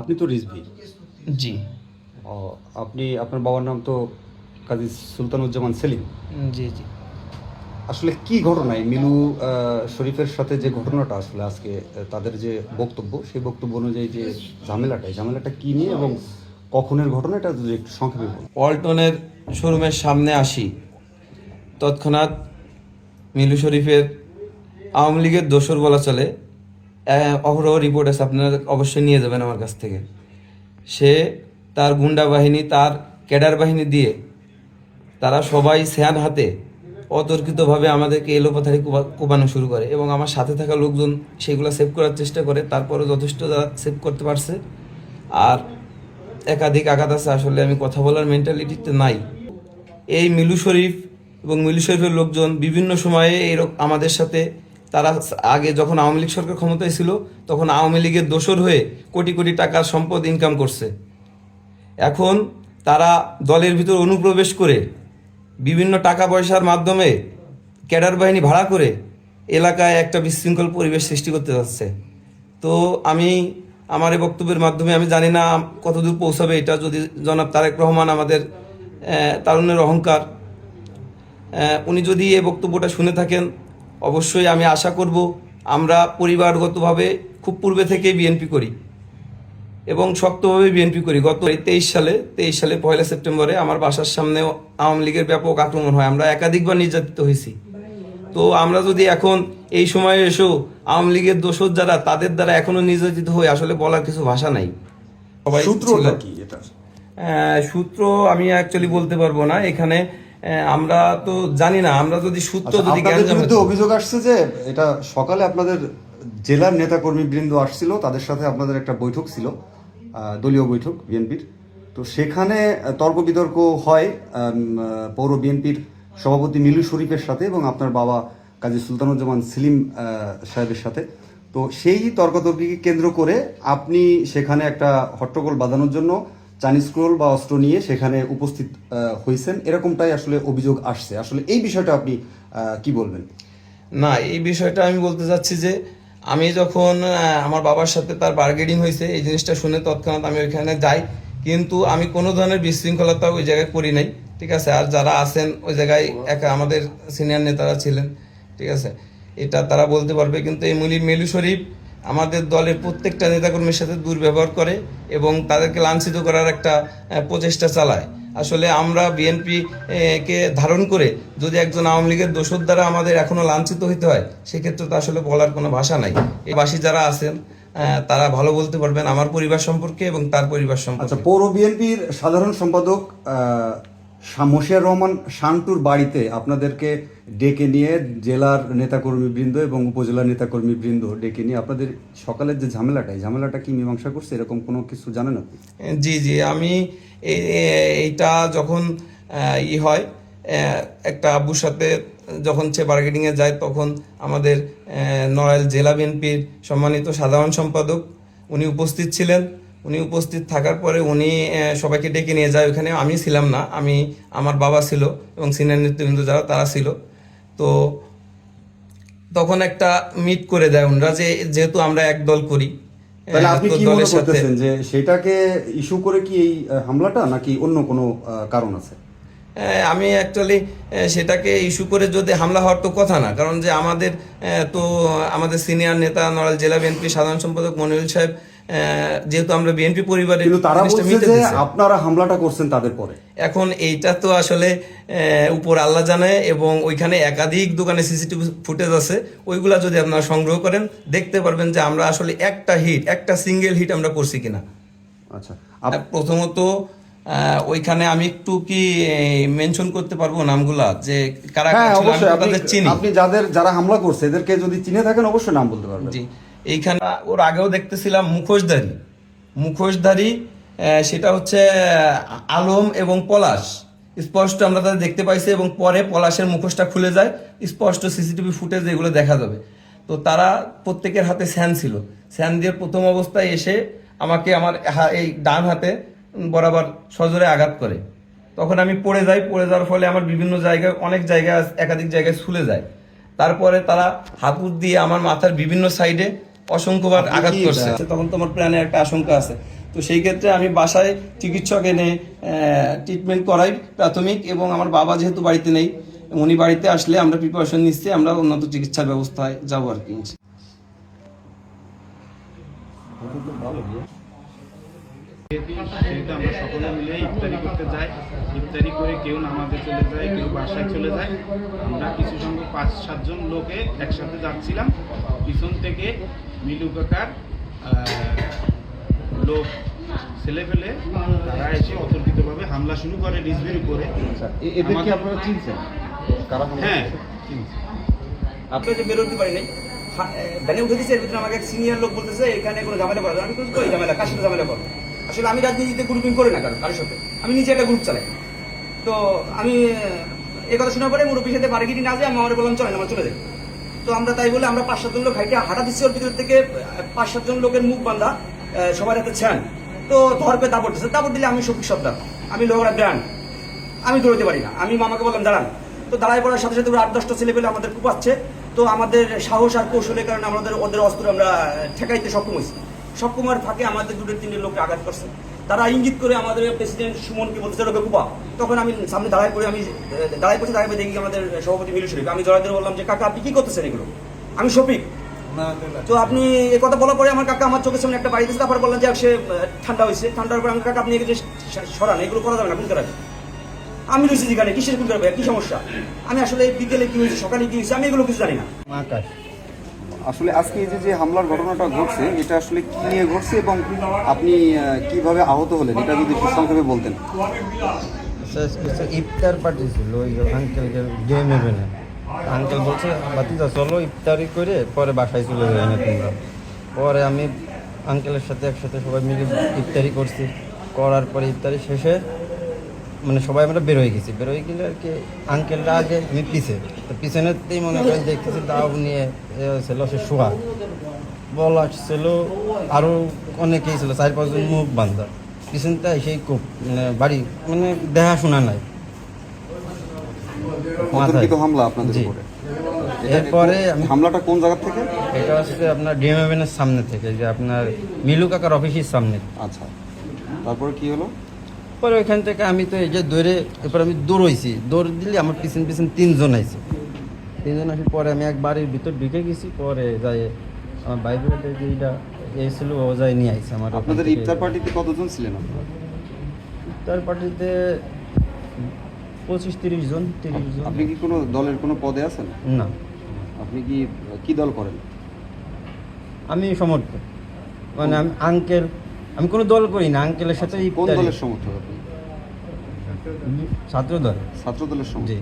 আপনি তো রিজভি। জি। ও, আপনি আপনার বাবার নাম তো কাজী সুলতানুজ্জামান সেলিম। জি জি। আসলে কি ঘটনা এই মিলু শরীফের সাথে যে ঘটনাটা আসলে আজকে তাদের যে বক্তব্য সেই বক্তব্য অনুযায়ী যে ঝামেলাটা এই ঝামেলাটা কি নিয়ে এবং কখনের ঘটনা এটা যদি একটু সংক্ষেপে বলুন। পল্টনের শোরুমের সামনে আসি। তৎক্ষণাৎ মিলু শরীফের আওয়ামী লীগের দোসর বলা চলে। অহরহ রিপোর্ট আছে, আপনারা অবশ্যই নিয়ে যাবেন আমার কাছ থেকে। সে তার গুন্ডা বাহিনী, তার ক্যাডার বাহিনী দিয়ে তারা সবাই স্যান হাতে অতর্কিতভাবে আমাদেরকে এলোপাথারি কোবানো শুরু করে এবং আমার সাথে থাকা লোকজন সেগুলো সেভ করার চেষ্টা করে তারপরে যথেষ্ট তারা সেভ করতে পারছে। আর একাধিক আঘাত আছে, আসলে আমি কথা বলার মেন্টালিটিতে নাই। এই মিলু শরীফ এবং মিলু শরীফের লোকজন বিভিন্ন সময়ে এরকম আমাদের সাথে তারা আগে যখন আওয়ামী লীগ সরকার ক্ষমতায় ছিল তখন আওয়ামী লীগের দোসর হয়ে কোটি কোটি টাকার সম্পদ ইনকাম করছে। এখন তারা দলের ভিতর অনুপ্রবেশ করে বিভিন্ন টাকা পয়সার মাধ্যমে ক্যাডার বাহিনী ভাড়া করে এলাকায় একটা বিশৃঙ্খল পরিবেশ সৃষ্টি করতে যাচ্ছে। তো আমি আমার এই বক্তব্যের মাধ্যমে আমি জানি না কতদূর পৌঁছাবে এটা যদি জনাব তারেক রহমান আমাদের আহ, তারুণ্যের অহংকার উনি যদি এই বক্তব্যটা শুনে থাকেন অবশ্যই আমি আশা করব আমরা পরিবারগতভাবে খুব পূর্বে থেকে বিএনপি করি এবং শক্তভাবে বিএনপি করি। গত তেইশ সালে তেইশ সালে পয়লা সেপ্টেম্বরে আমার বাসার সামনে আওয়ামী লীগের ব্যাপক আক্রমণ হয়। আমরা একাধিকবার নির্যাতিত হয়েছি। তো আমরা যদি এখন এই সময়ে এসেও আওয়ামী লীগের দোষর যারা তাদের দ্বারা এখনও নির্যাতিত হই আসলে বলার কিছু ভাষা নাই। সবাই সূত্রটা কি এটা? সূত্র আমি অ্যাকচুয়ালি বলতে পারব না। এখানে আমরা তো জানি না আমরা যদি সূত্র আচ্ছা, যদি অভিযোগ আসছে যে এটা সকালে আপনাদের জেলার নেতাকর্মী বৃন্দ আসছিল তাদের সাথে আপনাদের একটা বৈঠক ছিল দলীয় বৈঠক বিএনপির। তো সেখানে তর্ক বিতর্ক হয় পৌর বিএনপির সভাপতি মিলু শরীফের সাথে এবং আপনার বাবা কাজী সুলতানুজ্জামান সেলিম সাহেবের সাথে। তো সেই তর্কতর্কিকে কেন্দ্র করে আপনি সেখানে একটা হট্টগোল বাঁধানোর জন্য চাইনিজ স্ক্রোল বা অস্ত্র নিয়ে সেখানে উপস্থিত হয়েছেন এরকমটাই আসলে অভিযোগ আসছে। আসলে এই বিষয়টা আপনি কি বলবেন? না, এই বিষয়টা আমি বলতে চাচ্ছি যে, আমি যখন আমার বাবার সাথে তার বার্গেনিং হয়েছে এই জিনিসটা শুনে তৎক্ষণাৎ আমি ওইখানে যাই। কিন্তু আমি কোনো ধরনের বিশৃঙ্খলতা ওই জায়গায় করি নাই, ঠিক আছে? আর যারা আছেন, ওই জায়গায় একা আমাদের সিনিয়র নেতারা ছিলেন, ঠিক আছে? এটা তারা বলতে পারবে। কিন্তু এই মুলি, মেলু শরীফ আমাদের দলের প্রত্যেকটা নেতাকর্মীর সাথে দুর্ব্যবহার করে এবং তাদেরকে লাঞ্ছিত করার একটা প্রচেষ্টা চালায়। আসলে আমরা বিএনপি কে ধারণ করে যদি একজন আওয়ামী লীগের দোষর দ্বারা আমাদের এখনও লাঞ্ছিত হইতে হয়, সেক্ষেত্রে তো আসলে বলার কোনো ভাষা নাই। এই বাসী যারা আছেন তারা ভালো বলতে পারবেন আমার পরিবার সম্পর্কে এবং তার পরিবার আচ্ছা সম্পর্কে পৌর বিএনপির সাধারণ সম্পাদক মশিয়ার রহমান শান্টুর বাড়িতে আপনাদেরকে ডেকে নিয়ে জেলার নেতাকর্মী বৃন্দ এবং উপজেলার নেতাকর্মী বৃন্দ ডেকে নিয়ে আপনাদের সকালের যে ঝামেলাটা, এই ঝামেলাটা কি মীমাংসা করছে? এরকম কোনো কিছু জানেন আপনি? জি জি, আমি এই- এই- এইটা যখন ই হয় একটা আব্বুর সাথে যখন সে বার্গেনিংয়ে যায়, তখন আমাদের নড়াইল জেলা বিএনপির সম্মানিত সাধারণ সম্পাদক, উনি উপস্থিত ছিলেন। উনি উপস্থিত থাকার পরে উনি সবাইকে ডেকে নিয়ে যায় ওখানে। আমি ছিলাম না আমি আমার বাবা ছিল এবং সিনিয়র নেতৃবৃন্দ যারা তারা ছিল। তো তখন একটা মিট করে দেয় ওনারা যে যেহেতু আমরা এক দল করি তাহলে আপনি কি মনে করতেছেন যে সেটাকে ইস্যু করে কি এই হামলাটা নাকি অন্য কোনো কারণ আছে? আমি অ্যাকচুয়ালি সেটাকে ইস্যু করে যদি হামলা হওয়ার তো কথা না কারণ যে আমাদের তো আমাদের সিনিয়র নেতা নড়াইল জেলা বিএনপি সাধারণ সম্পাদক মনিরুল সাহেব যেহেতু আমরা বিএনপি পরিবারের তারা বলছে যে আপনারা হামলাটা করছেন তাদের পরে। এখন এইটা তো আসলে উপর আল্লাহ জানে এবং ওইখানে একাধিক দোকানে সিসিটিভি ফুটেজ আছে। ওইগুলা যদি আপনারা সংগ্রহ করেন দেখতে পারবেন যে আমরা আসলে একটা হিট একটা সিঙ্গেল হিট আমরা করছি কিনা। আচ্ছা। প্রথমত ওইখানে আমি একটু কি মেনশন করতে পারব নামগুলা? যে কারা হ্যাঁ তাদের চিনি। আপনি যাদের যারা হামলা করছে এদেরকে যদি চিনে থাকেন অবশ্যই নাম বলতে পারবেন। জি। এইখানে ওর আগেও দেখতেছিলাম মুখোশধারী। মুখোশধারী সেটা হচ্ছে আলম এবং পলাশ। স্পষ্ট আমরা তাদের দেখতে পাইছি এবং পরে পলাশের মুখোশটা খুলে যায়। স্পষ্ট সিসিটিভি ফুটেজ এগুলো দেখা যাবে। তো তারা প্রত্যেকের হাতে স্যান ছিল। স্যান দিয়ে প্রথম অবস্থায় এসে আমাকে আমার এই ডান হাতে বরাবর সজোরে আঘাত করে। তখন আমি পড়ে যাই। পড়ে যাওয়ার ফলে আমার বিভিন্ন জায়গায়, অনেক জায়গায়, একাধিক জায়গায় ছুলে যায়। তারপরে তারা হাতুর দিয়ে আমার মাথার বিভিন্ন সাইডে অসংখ্যবার আঘাত করছে। তখন তোমার প্রাণে একটা আশঙ্কা আছে। তো সেই ক্ষেত্রে আমি বাসায় চিকিৎসক এনে ট্রিটমেন্ট করাই প্রাথমিক এবং আমার বাবা যেহেতু বাড়িতে নেই উনি বাড়িতে আসলে আমরা প্রিপারেশন নিচ্ছি আমরা উন্নত চিকিৎসার ব্যবস্থায় যাব আর কি সেহেতু আমরা সকলে মিলে ইফতারি করতে যাই ইফতারি করে কেউ নামাজে চলে যায় কেউ বাসায় চলে যায় আমরা কিছু সংখ্যক পাঁচ সাতজন লোকে একসাথে যাচ্ছিলাম। পিছন থেকে মিলু কাকার লোক ছেলে ফেলে তারা এসে অতর্কিতভাবে হামলা শুরু করে রিজভির উপরে। এদের আপনারা চিনছেন? কারা হ্যাঁ? আপনি যে বেরোতে পারি নাই। ভ্যানে উঠে দিচ্ছে এর ভিতরে আমাকে এক সিনিয়র লোক বলতেছে এখানে কোনো ঝামেলা করা আমি কই ঝামেলা? কার সাথে ঝামেলা করো? আসলে আমি রাজনীতিতে গ্রুপিং করি না কারও কারোর সাথে। আমি নিজে একটা গ্রুপ চালাই। তো আমি এই কথা শোনার পরে মুরব্বীর সাথে বাড়ি গিয়ে না যায় আমি আমার বললাম চলেন আমার চলে যাই। তো আমরা তাই বলে আমরা পাঁচ সাতজন লোক হাইটে হাঁটা দিচ্ছি, ওর ভিতর থেকে পাঁচ সাতজন লোকের মুখ বান্ধা সবার হাতে ছ্যান। তো ধরপে দাপট দিচ্ছে দাপট দিলে আমি শফিক সর্দার আমি লোকরা ব্র্যান্ড আমি দৌড়তে পারি না। আমি মামাকে বললাম, দাঁড়ান। তো দাঁড়ায় পড়ার সাথে সাথে আট, দশটা ছেলে পেলে আমাদের কুপাচ্ছে তো আমাদের সাহস আর কৌশলের কারণে আমাদের, ওদের অস্ত্র আমরা ঠেকাইতে সক্ষম হয়েছি। সক্ষম হওয়ার ফাঁকে আমাদের দুটো, তিনটে লোককে আঘাত করছে। তারা ইঙ্গিত করে আমাদের প্রেসিডেন্ট সুমনকে বলতে ওকে কুপা। তখন আমি সামনে দাঁড়ায় পড়ে আমি দাঁড়ায় পড়ে দাঁড়ায় দেখি আমাদের সভাপতি মিলু শরীফ। আমি ধরে বললাম যে কাকা আপনি কি করতেছেন এগুলো? আমি শফিক। তো আপনি এই কথা বলার পরে আমার কাকা আমার চোখের সামনে একটা বাড়ি দিয়েছে তারপর বললাম যে সে ঠান্ডা হয়েছে। ঠান্ডার পরে আমি কাকা আপনি এগুলো সরান এগুলো করা যাবে না বুঝতে পারেন আমি রয়েছি যেখানে কিসের কোন কি সমস্যা? আমি আসলে বিকেলে কি হয়েছে সকালে কি হয়েছে আমি এগুলো কিছু জানি না। আকাশ আসলে আজকে এই যে হামলার ঘটনাটা ঘটছে, এটা আসলে কি নিয়ে ঘটছে এবং আপনি কীভাবে আহত হলেন? এটা যদি সংক্ষেপে বলতেন। ইফতার পার্টি ছিল, ওই আঙ্কেলকে গেম ইভেনে আঙ্কেল বলছে বাতিজা চলো ইফতারি করে পরে বাসায় চলে যাই না তোমরা। পরে আমি আঙ্কেলের সাথে একসাথে সবাই মিলে ইফতারি করছি। করার পরে ইফতারি শেষে সবাই আমরা বের হয়ে গেছি। বের হয়ে গেলে আর কি আঙ্কেলরা আগে আমি পিছে। তো পিছনেতেই মনে করেন দেখতেছি দাও নিয়ে ছিল সে শোয়া বল আসছিল আরও অনেকেই ছিল চার পাঁচজন মুখ বান্ধা। পিছনটা সেই খুব মানে বাড়ি মানে দেখাশোনা নাই। হামলা আপনাদের এরপরে আমি হামলাটা কোন জায়গা থেকে? এটা হচ্ছে আপনার ডিএমএনের সামনে থেকে যে আপনার মিলু কাকার অফিসের সামনে। আচ্ছা। তারপরে কি হলো? পরে ওইখান থেকে আমি তো এই যে দৌড়ে এরপর আমি দৌড়ইছি। দৌড় দিলে আমার পিছন পিছন তিনজন আইছে। তিনজন আসার পরে আমি এক বাড়ির ভিতর ঢুকে গেছি পরে যাই আমার বাইক যে এইটা এসেছিল ও যাই নিয়ে আইছে আমার আপনাদের ইফতার পার্টিতে কতজন ছিলেন আপনারা? ইফতার পার্টিতে পঁচিশ তিরিশ জন তিরিশ জন। আপনি কি কোনো দলের কোনো পদে আছেন? না। আপনি কি কি দল করেন? আমি সমর্থক। মানে আমি আঙ্কেল আমি কোনো দল করি না আঙ্কেলের সাথে কোন ইফতারি। দলের সমর্থক আপনি? ছাত্র ছাত্রদলের জি।